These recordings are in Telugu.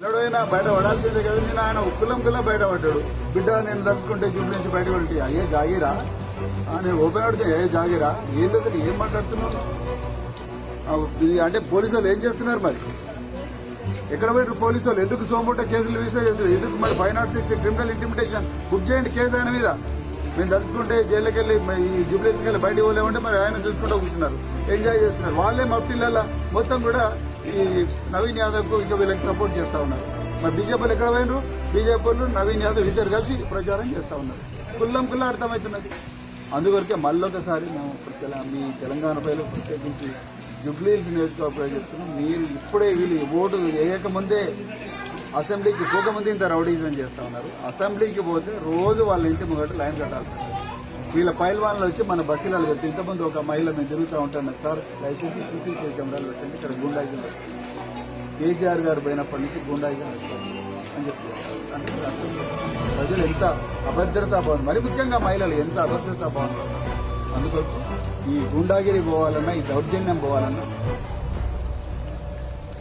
ఎన్నడైనా బయట పడాల్సిందే కదా నేను ఆయన ఉక్కులం కుల్లం బయట పడ్డాడు. బిడ్డ నేను తలుచుకుంటే జూబ్ నుంచి బయట పడి అయ్యే జాగిరా? నేను ఓపెన్ అడితే ఏ జాగిరా? ఏం దగ్గర ఏం మాట్లాడుతున్నావు? అంటే పోలీసు వాళ్ళు ఏం చేస్తున్నారు మరి? ఎక్కడ పోయి పోలీసు వాళ్ళు? ఎందుకు సోమోట కేసులు వీసా చేస్తున్నారు? ఎందుకు మరి five naught six criminal intimidation? Book చేయండి కేసు ఆయన మీద. మేము తలుచుకుంటే జైలుకి వెళ్ళి ఈ జూబ్లీస్కి వెళ్ళి బయటికి పోలేమంటే మరి ఆయన చూసుకుంటూ కూర్చున్నారు. ఎంజాయ్ చేస్తున్నారు. వాళ్ళే మా పిల్లల మొత్తం కూడా ఈ నవీన్ యాదవ్కు ఇంకా వీళ్ళకి సపోర్ట్ చేస్తా ఉన్నారు. మరి బీజేపీలు ఎక్కడ పోయినరు? బీజేపీలు నవీన్ యాదవ్ ఇద్దరు కలిసి ప్రచారం చేస్తా ఉన్నారు. కుల్లం కుల్ల అర్థమవుతున్నది. అందువరకే మళ్ళొకసారి మేము మీ తెలంగాణ ప్రజలు ప్రత్యేకించి జుబ్లీస్ నియోజకవర్గం చెప్తున్నాం మీరు ఇప్పుడే వీళ్ళు ఓటు వేయకముందే అసెంబ్లీకి పోకముందే ఇంత రౌడీజం చేస్తా ఉన్నారు. అసెంబ్లీకి పోతే రోజు వాళ్ళ ఇంటి ముంగట లైన్ కట్టాలి వీళ్ళ పైల్వాన్లు వచ్చి మన బస్సులలో పెట్టి ఇంతమంది ఒక మహిళ మేము తిరుగుతూ ఉంటాను సార్ దయచేసి సీసీటీవీ కెమెరాలు పెట్టండి ఇక్కడ గుండాయిజం కేసీఆర్ గారు పోయినప్పటి నుంచి గుండాయిజం అని చెప్పి అంటే ప్రజలు ఎంత అభద్రతా భావం మరి ముఖ్యంగా మహిళలు ఎంత అభద్రతా భావం అందుకోసం ఈ గుండాగిరి పోవాలన్నా ఈ దౌర్జన్యం పోవాలన్నా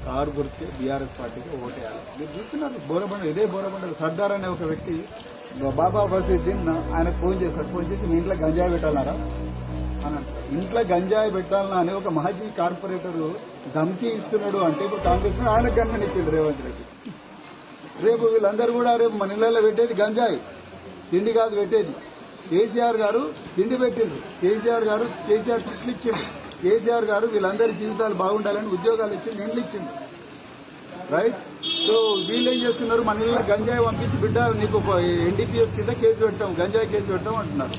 కారు గుర్తు బీఆర్ఎస్ పార్టీకి ఓటేయాలి. మీరు చూస్తున్నారు బోరబండ ఇదే బోరబండ సర్దార్ అనే ఒక వ్యక్తి బాబా బసీద్దీన్ ఆయనకు ఫోన్ చేశాడు ఫోన్ చేసి మీ ఇంట్లో గంజాయి పెట్టాలన్నారా? అని ఇంట్లో గంజాయి పెట్టాలన్నా అని ఒక మహజీ కార్పొరేటర్ ధమ్కీ ఇస్తున్నాడు అంటే ఇప్పుడు కాంగ్రెస్ ఆయన ఆయనకు ఇచ్చాడు రేవంత్ రెడ్డి. రేపు వీళ్ళందరూ కూడా రేపు మన ఇళ్ళలో పెట్టేది గంజాయి. తిండి కాదు పెట్టేది. కేసీఆర్ గారు తిండి పెట్టింది కేసీఆర్ గారు కేసీఆర్ ట్రిట్లు ఇచ్చిండు కేసీఆర్ గారు వీళ్ళందరి జీవితాలు బాగుండాలని ఉద్యోగాలు ఇచ్చి ఇండ్లు ఇచ్చింది రైట్ సో వీళ్ళు ఏం చేస్తున్నారు? మన ఇళ్ళ గంజాయి పంపించి బిడ్డ నీకు ఎన్డీపీఎస్ కింద కేసు పెడతాం గంజాయి కేసు పెడతాం అంటున్నారు.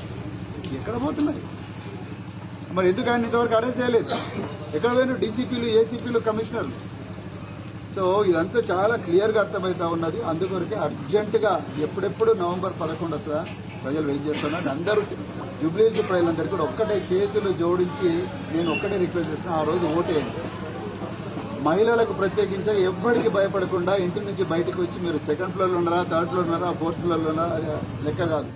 ఎక్కడ పోతున్నారు? మరి ఎందుకు ఆయన ఇంతవరకు అరెస్ట్ చేయలేదు? ఎక్కడ పోయిన డీసీపీలు ఏసీపీలు కమిషనర్లు? సో ఇదంతా చాలా క్లియర్గా అర్థమవుతా ఉన్నది. అందుకొరకే అర్జెంటుగా ఎప్పుడెప్పుడు నవంబర్ పదకొండు వస్తుందా? ప్రజలు వెయిట్ చేస్తున్నారు అందరూ జూబ్లీహిల్స్ ప్రజలందరికీ కూడా ఒక్కటే చేతులు జోడించి నేను ఒక్కటే రిక్వెస్ట్ చేస్తున్నా ఆ రోజు ఓటేయండి మహిళలకు ప్రత్యేకించి ఎవరికి భయపడకుండా ఇంటి నుంచి బయటకు వచ్చి మీరు సెకండ్ ఫ్లోర్లో ఉన్నారా థర్డ్ ఫ్లోర్ ఉన్నారా ఫోర్త్ ఫ్లోర్లో ఉన్నారా లెక్క కాదు.